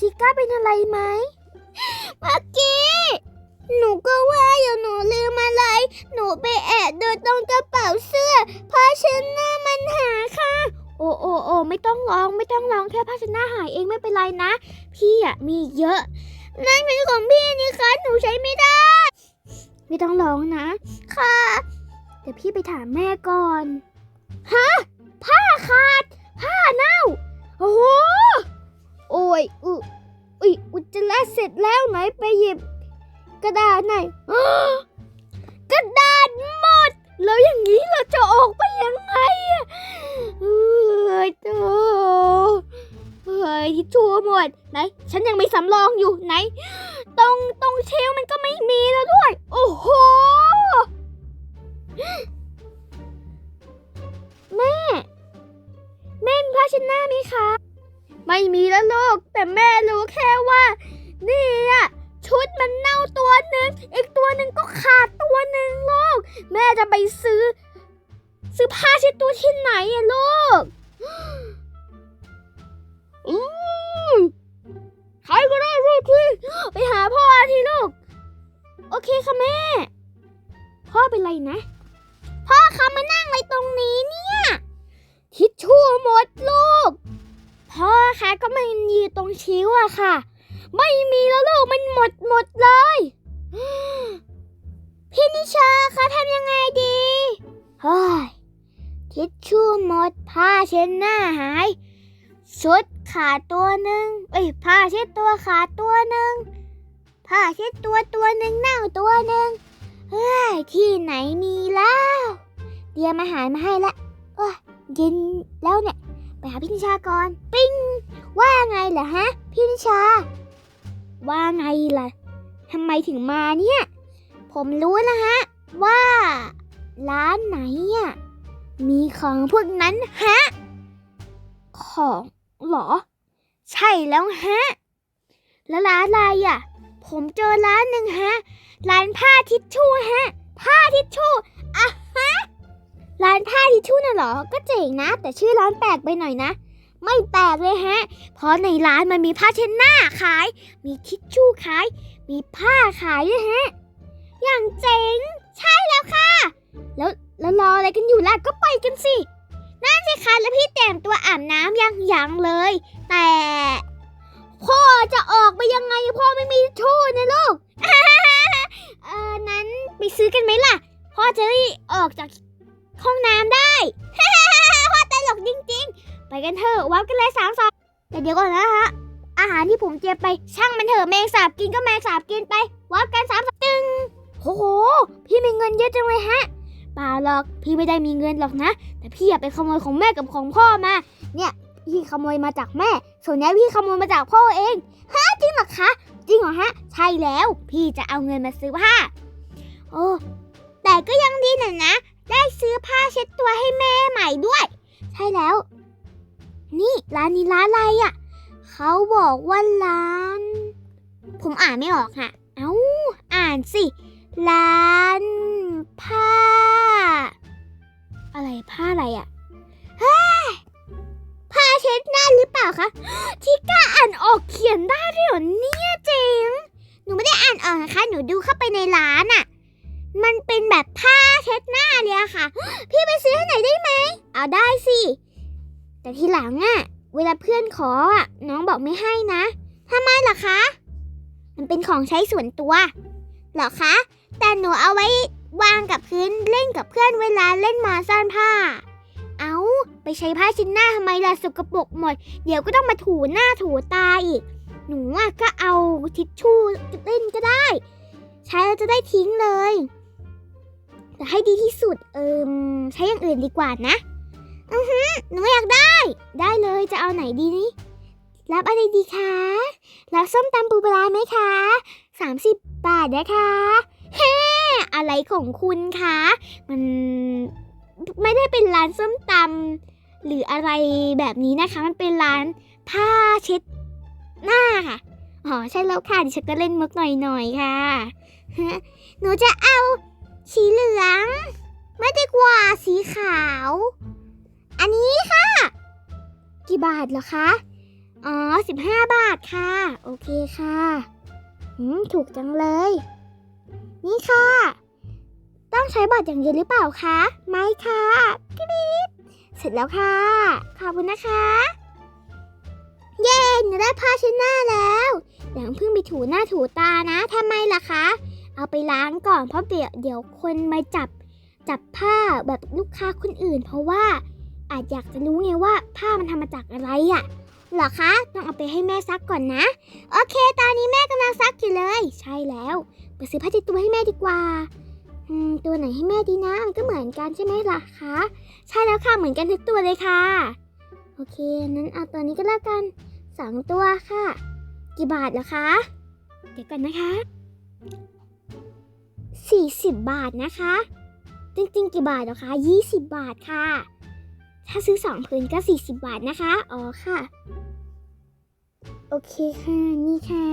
ทิก้าเป็นอะไรไหมเมื่อกี้หนูก็ว่าอยู่หนูลืมอะไร หนูไปแอบดูตรงกระเป๋าเสื้อผ้าเช็ดหน้ามันหายค่ะ โอ้โอ้โอ้ไม่ต้องร้องไม่ต้องร้องแค่ผ้าเช็ดหน้าหายเองไม่เป็นไรนะ พี่อะมีเยอะ นั่นเป็นของพี่นี่คะหนูใช้ไม่ได้ ไม่ต้องร้องนะ ค่ะเดี๋ยวพี่ไปถามแม่ก่อน ฮะ ผ้าขาด ผ้าเน่า โอ้โห โอ้ยอุอุยอุจจาระเสร็จแล้วไหนไปหยิบ กระดาษไหนอยกระดาษหมด แล้วอย่างนี้เราจะออกไปยังไงอะเอ้ยโตเฮ้ยทิชชู่หมดไหน ฉันยังมีสำรองอยู่ไหน ตรงตรงเชลมันก็ไม่มีแล้วด้วย โอ้โหแม่ แม่มีผ้าเช็ดหน้าไหมคะ ไม่มีแล้วลูก แต่แม่รู้แค่ว่า นี่อะชุดมันเน่าตัวหนึ่งอีกตัวหนึ่งก็ขาดตัวหนึ่งลูก แม่จะไปซื้อ ซื้อผ้าเช็ดตัวที่ไหนอะลูกอืมใครก็ได้ลูกที่ไปหาพ่อทีลูก โอเคค่ะแม่ พ่อเป็นไรนะ ก็มันอยู่ตรงชิ้วอะค่ะ ไม่มีแล้วลูกมันหมดหมดเลย พี่นิชาคะทำยังไงดีเฮ้ยทิชชู่หมดผ้าเช็ดหน้าหาย ชุดขาดตัวหนึ่งเอ้ยผ้าเช็ดตัวขาดตัวหนึ่งผ้าเช็ดตัวตัวหนึ่งเน่าตัวหนึ่งเฮ้ยที่ไหนมีแล้ว เตรียมอาหารมาให้ละโอ้ยเย็นแล้วเนี่ย ไปหาพี่นิชาก่อน ปิ้ง ว่าไงเหรอฮะ พี่นิชา ว่าไงล่ะทำไมถึงมาเนี่ย ผมรู้นะฮะ ว่า ร้านไหนอะมีของพวกนั้นฮะ ของหรอ ใช่แล้วฮะ แล้วร้านอะไรอะ ผมเจอร้านหนึ่งฮะ ร้านผ้าทิชชู่ฮะ ผ้าทิชชู่อะฮะ ร้านผ้าทิชชู่น่ะเหรอ ก็เจ๋งนะ แต่ชื่อร้านแปลกไปหน่อยนะ ไม่แปลกเลยฮะ เพราะในร้านมันมีผ้าเช็ดหน้าขาย มีทิชชู่ขาย มีผ้าขายด้วยฮะ อย่างเจ๋ง ใช่แล้วค่ะ แล้วแล้วรออะไรกันอยู่ล่ะ ก็ไปกันสิ นั่นสิคะแล้วพี่แต่งตัวอาบน้ำยังยังเลย แต่พ่อจะออกไปยังไงพ่อไม่มีชู่นะลูก เออนั้นไปซื้อกันไหมล่ะ พ่อจะได้ออกจาก ห้องน้ำได้พ่อตลกจริงๆ ไปกันเถอะวับกันเลยสามสองแต่เดี๋ยวก่อนนะฮะ อาหารที่ผมเตรียมไปช่างมันเถอะแมงสาบกินก็แมงสาบกินไปวับกันสามสองตึงโอ้โห พี่มีเงินเยอะจังเลยฮะเปล่าหรอกพี่ไม่ได้มีเงินหรอกนะ แต่พี่อยากไปขโมยของแม่กับของพ่อมา เนี่ยพี่ขโมยมาจากแม่ ส่วนนี้พี่ขโมยมาจากพ่อเองฮะจริงเหรอคะ จริงเหรอฮะ ใช่แล้ว พี่จะเอาเงินมาซื้อผ้า โอ้ แต่ก็ยังดีหน่อยนะ ได้ซื้อผ้าเช็ดตัวให้แม่ใหม่ด้วย ใช่แล้ว นี่ร้านนี้ร้านอะไรอะ่ะ เขาบอกว่าร้าน ผมอ่านไม่ออกค่ะ เอ้า อ่านสิ ร้านผ้า อะไรผ้าอะไรอะ่ะเฮ้ผ้าเช็ดหน้าหรือเปล่าคะที่กล้าอ่านออกเขียนได้ด้วยเหรอเนี่ยเจ๋งหนูไม่ได้อ่านออกนะคะ หนูดูเข้าไปในร้านอะ่ะ มันเป็นแบบผ้าเช็ดหน้าเลยอะค่ะ พี่ไปซื้อให้หน่อยได้ไหม เอาได้สิ แต่ทีหลังอะเวลาเพื่อนขออะน้องบอกไม่ให้นะทำไมล่ะคะ มันเป็นของใช้ส่วนตัวเหรอคะ แต่หนูเอาไว้วางกับพื้นเล่นกับเพื่อนเวลาเล่นมาซ่อนผ้า เอาไปใช้ผ้าชิ้นหน้าทำไมล่ะสกปรกหมด เดี๋ยวก็ต้องมาถูหน้าถูตาอีก หนูอะก็เอาทิชชู่เล่นก็ได้ ใช้แล้วจะได้ทิ้งเลย แต่ให้ดีที่สุด เอิมใช้อย่างอื่นดีกว่านะ อือฮึหนูอยากได้ ได้เลยจะเอาไหนดีนี่ รับอะไรดีคะ รับส้มตำปูปลาไหมคะ 30 บาทนะคะเฮ้อะไรของคุณคะ มันไม่ได้เป็นร้านส้มตำหรืออะไรแบบนี้นะคะ มันเป็นร้านผ้าเช็ดหน้าค่ะ อ๋อใช่แล้วค่ะ ดิฉันก็เล่นมุกหน่อยๆค่ะฮะหนูจะเอา สีเหลือง ไม่ได้กว่าสีขาว อันนี้ค่ะ กี่บาทเหรอคะ อ๋อสิบห้าบาทค่ะ โอเคค่ะอืมถูกจังเลย นี่ค่ะ ต้องใช้บัตรอย่างเดียวหรือเปล่าคะ ไม่ค่ะกรี๊ดเสร็จแล้วค่ะ ขอบคุณนะคะเย้หนูได้ผ้าเช็ดหน้าแล้วเดี๋ยวเพิ่งไปถูหน้าถูตานะทำไมล่ะคะ เอาไปล้างก่อนเพราะเดี๋ยวเดี๋ยวคนมาจับจับผ้าแบบลูกค้าคนอื่น เพราะว่าอาจอยากจะรู้ไงว่าผ้ามันทำมาจากอะไรอะ่ะเหรอคะต้องเอาไปให้แม่ซักก่อนนะ โอเค ตอนนี้แม่กำลังซักอยู่เลย ใช่แล้วไปซื้อผ้าเช็ดตัวให้แม่ดีกว่าอืมตัวไหนให้แม่ดีนะมันก็เหมือนกันใช่ไหมล่ะคะ ใช่แล้วค่ะเหมือนกันทุกตัวเลยค่ะ โอเคนั้นเอาตัวนี้ก็แล้วกันสองตัวค่ะ กี่บาทเหรอคะ เดี๋ยวก่อนนะคะ 40 บาทนะคะ จริงๆ กี่บาทหรอคะ20 บาทค่ะ ถ้าซื้อสองผืนก็ 40 บาทนะคะ อ๋อค่ะ โอเคค่ะ นี่ค่ะ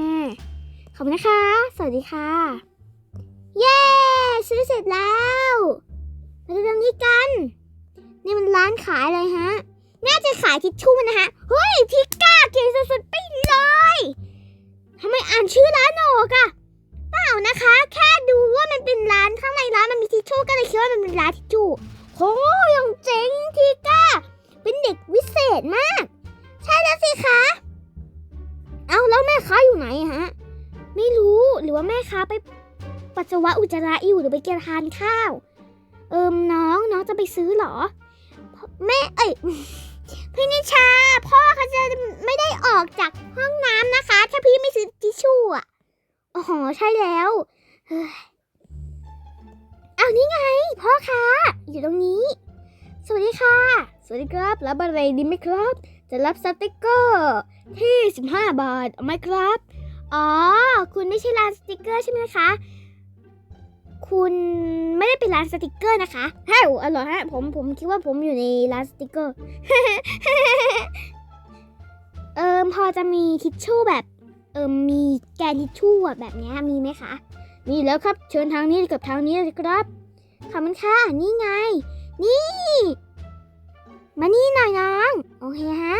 ขอบคุณนะคะ สวัสดีค่ะ เย้ ซื้อเสร็จแล้วมาดูตรงนี้กัน นี่มันร้านขายอะไรฮะ น่าจะขายทิชชู่นะคะเฮ้ย พิก้าเก่งสุดๆไปเลยทำไมอ่านชื่อร้านออกอะเป ล่านะคะ แค่ดูว่ามันเป็นร้านข้างในร้านมันมีทิชชู่ก็เลยคิดว่ามันเป็นร้านทิชชู่โหยังเจ๋งทิก้า เป็นเด็กวิเศษมาก ใช่แล้วสิคะ เอาแล้วแม่ค้าอยู่ไหนฮะ ไม่รู้หรือว่าแม่ค้าไปปัสสาวะอุจจาระอยู่หรือไปกินทานข้าว เอิมน้องน้องจะไปซื้อหรอ แม่เอ้ยพี่นิชา พ่อเขาจะไม่ได้ออกจากห้องน้ำนะคะ ถ้าพี่ไม่ซื้อทิชชู่อะ อ๋อใช่แล้วเอานี่ไง พ่อคะอยู่ตรงนี้ สวัสดีค่ะ สวัสดีครับ รับอะไรดีไหมครับ จะรับสติกเกอร์ที่15 บาทเอาไหมครับ อ๋อ คุณไม่ใช่ร้านสติกเกอร์ใช่ไหมคะ คุณไม่ได้เป็นร้านสติกเกอร์นะคะฮะอ๋อเหรอฮะผมผมคิดว่าผมอยู่ในร้านสติกเกอร์ เอิมพอจะมีทิชชู่แบบ เอิมมีแกนทิชชู่ะแบบนี้มีไหมคะ มีแล้วครับ เชิญทางนี้กับทางนี้เลยครับ ขอบคุณค่ะ นี่ไง นี่ มานี่หน่อยน้อง โอเคฮะ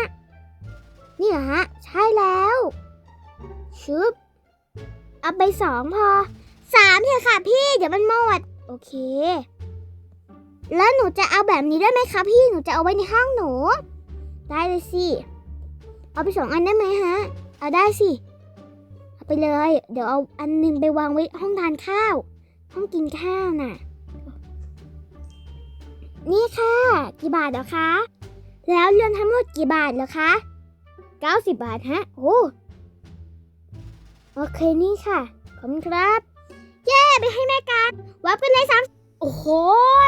นี่เหรอฮะ ใช่แล้วชุบเอาไปสองพอ สามเถอะค่ะพี่ เดี๋ยวมันหมด โอเค แล้วหนูจะเอาแบบนี้ได้ไหมคะพี่ หนูจะเอาไว้ในห้องหนู ได้เลยสิ เอาไปสองอันได้ไหมฮะ เอาได้สิ ไปเลย เดี๋ยวเอาอันหนึงไปวางไว้ห้องทานข้าว ห้องกินข้าวน่ะ นี่ค่ะ กี่บาทเหรอคะ แล้วรวมทั้งหมดกี่บาทเหรอคะ 90 บาทฮะ โอ้ โอเคนี่ค่ะ ขอบคุณครับ เย้ ไปให้แม่กัน วับกันเลยสามโอ้โห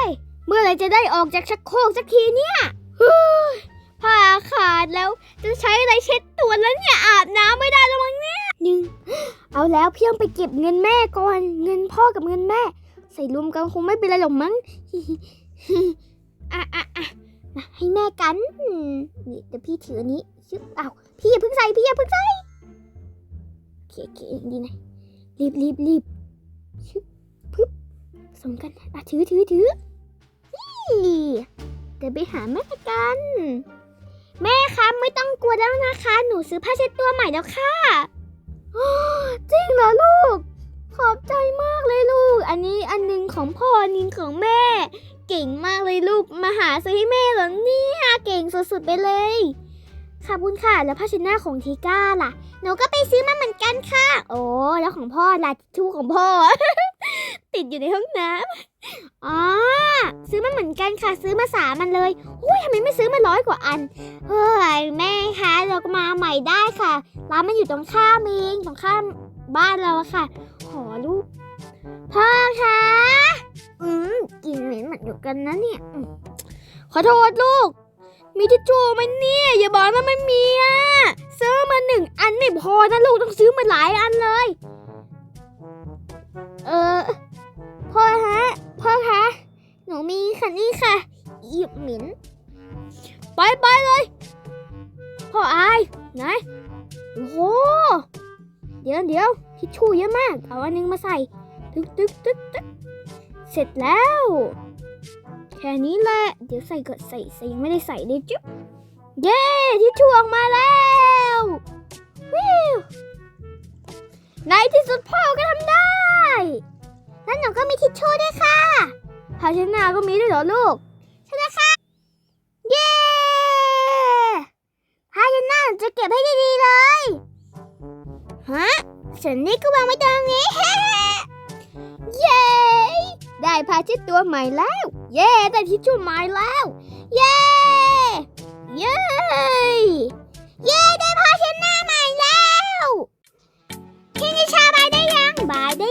ยเมื่อไรจะได้ออกจากชักโครกสักทีเนี่ยเฮ้ยผ้าขาดแล้วจะใช้อะไรเช็ดตัวแล้วเนี่ยอาบน้ำไม่ได้ เอาแล้วเพียงไปเก็บเงินแม่ก่อนเงินพ่อกับเงินแม่ ใส่รวมกันคงไม่เป็นไรหรอกมั้งอะอะอะมาให้แม่กันนี่เดี๋ยวพี่ถืออันนี้ชึบเอาพี่อย่าเพิ่งใส่พี่อย่าเพิ่งใส่โอเคโอเคดีนะรีบรีบรีบชึบปึ๊บส่งกันอะถือถือถือนี่เดี๋ยวไปหาแม่กัน แม่คะไม่ต้องกลัวแล้วนะคะ หนูซื้อผ้าเช็ดตัวใหม่แล้วค่ะ จริงเหรอลูก ขอบใจมากเลยลูก อันนี้อันหนึงของพ่ออันหนึงของแม่ เก่งมากเลยลูก มาหาซื้อให้แม่เหรอเนี่ยเก่งสุดๆไปเลยขอบคุณค่ะ แล้วผ้าเช็ดหน้าของทีก้าล่ะ หนูก็ไปซื้อมาเหมือนกันค่ะ โอ้แล้วของพ่อล่ะทิชชู่ของพ่อ ติดอยู่ในห้องน้ำอ๋อ ซื้อมาเหมือนกันค่ะ ซื้อมาสามันเลยอุ้ยทำไมไม่ซื้อมาร้อยกว่าอัน เฮ้ยแม่คะเราก็มาใหม่ได้ค่ะ ร้านมันอยู่ตรงข้ามเองตรงข้ามบ้านเราอะค่ะ ขอลูก พ่อคะอืมกลินเหม็นเหมือนอยู่กันนะเนี่ย ขอโทษลูก มีทิชชู่ไหมเนี่ย อย่าบอกนะไม่มีอะซื้อมาหนึ่งอันไม่พอนะลูกต้องซื้อมาหลายอันเลย ค่ะนี่ค่ะอีเหม็นไปไปเลยพ่ออายไหนโอ้โหเดี๋ยวเดี๋ยวทิชชู่เยอะมาก เอาอันนึงมาใส่ตึ๊กตึ๊กตึ๊กตึ๊กเสร็จแล้ว แค่นี้แหละ เดี๋ยวใส่ก่อนใส่ใส่ยังไม่ได้ใส่เลยจุ๊บเย้ทิชชู่ออกมาแล้ววิวในที่สุดพ่อก็ทำได้แล้วหนูก็มีทิชชู่ด้วยค่ะ ภาชนะก็มีด้วยเหรอลูกใช่แล้วค่ะเย้ภาชนะจะเก็บให้ดีๆเลยฮะส่วนนี้ก็วางไว้ตรงนี้เย้ได้ผ้าเช็ดตัวใหม่แล้ว เย้ได้ทิชชู่ใหม่แล้ว เย้เย้เย้ได้ผ้าเช็ดหน้าใหม่แล้วพี่นิชาบายได้ยังบายได้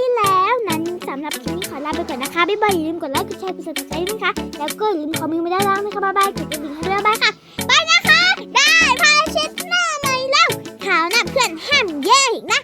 สำหรับคลิปนี้ขอลาไปก่อนนะคะ บ๊ายบาย อย่าลืมกดไลค์ กดแชร์ กดซับสไครต์ด้วยนะคะ แล้วก็อย่าลืมคอมเมนต์มาด้านล่างนะคะบ๊ายบายกดกระดิ่งให้ด้วยบ๊ายค่ะบายนะคะ ได้พาเช็ดหน้าใหม่แล้วข่าวหน้าเพื่อนห้ามเย่นะ